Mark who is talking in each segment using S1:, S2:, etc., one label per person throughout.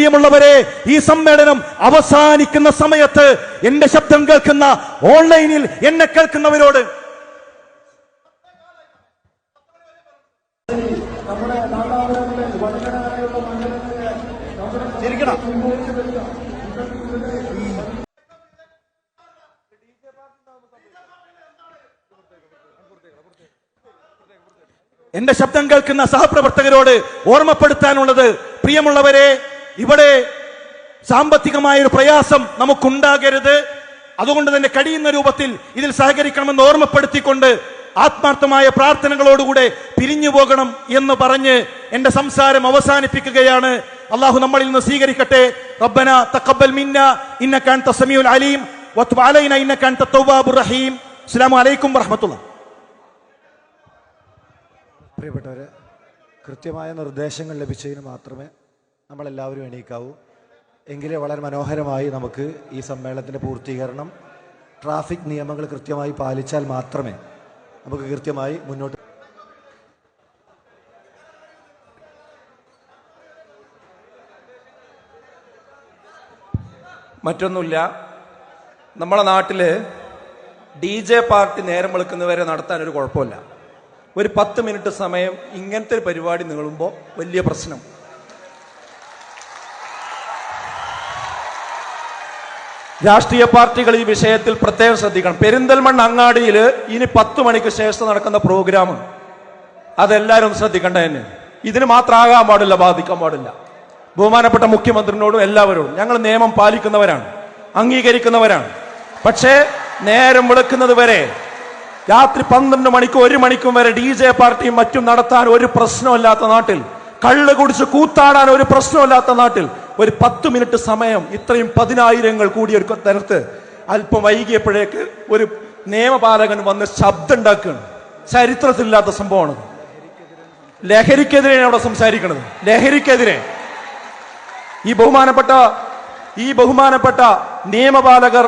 S1: പ്രിയമുള്ളവരെ ഈ സമ്മേളനം അവസാനിക്കുന്ന സമയത്ത് എന്റെ ശബ്ദം കേൾക്കുന്ന ഓൺലൈനിൽ എന്നെ കേൾക്കുന്നവരോട് എന്റെ ശബ്ദം കേൾക്കുന്ന സഹപ്രവർത്തകരോട് ഓർമ്മപ്പെടുത്താനുള്ളത് പ്രിയമുള്ളവരെ ഇവിടെ സാമ്പത്തികമായ ഒരു പ്രയാസം നമുക്കുണ്ടാകരുത്. അതുകൊണ്ട് തന്നെ കഴിയുന്ന രൂപത്തിൽ ഇതിൽ സഹകരിക്കണമെന്ന് ഓർമ്മപ്പെടുത്തിക്കൊണ്ട് ആത്മാർത്ഥമായ പ്രാർത്ഥനകളോടുകൂടെ പിരിഞ്ഞു പോകണം എന്ന് പറഞ്ഞ് എന്റെ സംസാരം അവസാനിപ്പിക്കുകയാണ്. അള്ളാഹു നമ്മളിൽ നിന്ന് സ്വീകരിക്കട്ടെ. റബ്ബന തഖബ്ബൽ മിന്ന ഇന്നക അൻത സമീഉൽ അലീം. വതുബ് അലൈന ഇന്നക അൻത തവ്വാബുർ റഹീം. അസ്സലാമു അലൈക്കും വറഹമത്തുള്ള.
S2: പ്രിയപ്പെട്ടവരെ കൃത്യമായ നിർദ്ദേശങ്ങൾ ലഭിച്ചതിന് മാത്രമേ നമ്മളെല്ലാവരും എണീക്കാവൂ. എങ്കിലേ വളരെ മനോഹരമായി നമുക്ക് ഈ സമ്മേളനത്തിന്റെ പൂർത്തീകരണം ട്രാഫിക് നിയമങ്ങൾ കൃത്യമായി പാലിച്ചാൽ മാത്രമേ നമുക്ക് കൃത്യമായി മുന്നോട്ട്
S3: മറ്റൊന്നുമില്ല. നമ്മളെ നാട്ടിൽ ഡി ജെ പാർട്ടി നേരം വെളുക്കുന്നവരെ നടത്താൻ ഒരു കുഴപ്പമില്ല. ഒരു പത്ത് മിനിറ്റ് സമയം ഇങ്ങനത്തെ ഒരു പരിപാടി നീളുമ്പോൾ വലിയ പ്രശ്നം. രാഷ്ട്രീയ പാർട്ടികൾ ഈ വിഷയത്തിൽ പ്രത്യേകം ശ്രദ്ധിക്കണം. പെരിന്തൽമണ്ണ അങ്ങാടിയിൽ ഇനി പത്ത് മണിക്ക് ശേഷം നടക്കുന്ന പ്രോഗ്രാം. അതെല്ലാവരും ശ്രദ്ധിക്കേണ്ട തന്നെ ഇതിന് മാത്രമാകാൻ പാടില്ല ബാധിക്കാൻ പാടില്ല. ബഹുമാനപ്പെട്ട മുഖ്യമന്ത്രിനോടും എല്ലാവരോടും. ഞങ്ങൾ നിയമം പാലിക്കുന്നവരാണ് അംഗീകരിക്കുന്നവരാണ്. പക്ഷേ നേരം വിളക്കുന്നത് വരെ രാത്രി പന്ത്രണ്ട് മണിക്കും ഒരു മണിക്കും വരെ ഡി ജെ പാർട്ടിയും മറ്റും നടത്താൻ ഒരു പ്രശ്നമില്ലാത്ത നാട്ടിൽ കള്ള് കുടിച്ച് കൂത്താടാൻ ഒരു പ്രശ്നമില്ലാത്ത നാട്ടിൽ ഒരു പത്ത് മിനിറ്റ് സമയം ഇത്രയും പതിനായിരങ്ങൾ കൂടിയ ഒരു തരത്ത് അല്പം വൈകിയപ്പോഴേക്ക് ഒരു നിയമപാലകൻ വന്ന് ശബ്ദം ഉണ്ടാക്കുകയാണ് ചരിത്രത്തിലില്ലാത്ത സംഭവമാണ് ലഹരിക്കെതിരെയാണ് അവിടെ സംസാരിക്കുന്നത് ലഹരിക്കെതിരെ. ഈ ബഹുമാനപ്പെട്ട ഈ ബഹുമാനപ്പെട്ട നിയമപാലകർ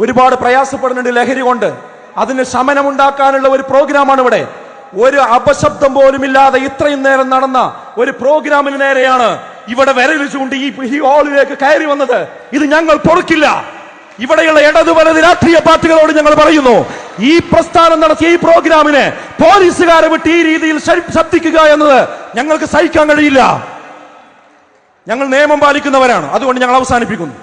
S3: ഒരുപാട് പ്രയാസപ്പെടുന്നുണ്ട് ലഹരി കൊണ്ട്. അതിന് ശമനമുണ്ടാക്കാനുള്ള ഒരു പ്രോഗ്രാമാണ് ഇവിടെ. ഒരു അപശബ്ദം പോലും ഇല്ലാതെ ഇത്രയും നേരം നടന്ന ഒരു പ്രോഗ്രാമിന് നേരെയാണ് ഇവിടെ വിരലിച്ചുകൊണ്ട് ഈ ഈ ഹാളിലേക്ക് കയറി വന്നത് ഇത് ഞങ്ങൾ പൊറുക്കില്ല. ഇവിടെയുള്ള ഇടതു വലത് രാഷ്ട്രീയ പാർട്ടികളോട് ഞങ്ങൾ പറയുന്നു ഈ പ്രസ്ഥാനം നടത്തിയ ഈ പ്രോഗ്രാമിനെ പോലീസുകാരെ വിട്ട് ഈ രീതിയിൽ ശബ്ദിക്കുക എന്നത് ഞങ്ങൾക്ക് സഹിക്കാൻ കഴിയില്ല. ഞങ്ങൾ നിയമം പാലിക്കുന്നവരാണ് അതുകൊണ്ട് ഞങ്ങൾ അവസാനിപ്പിക്കുന്നു.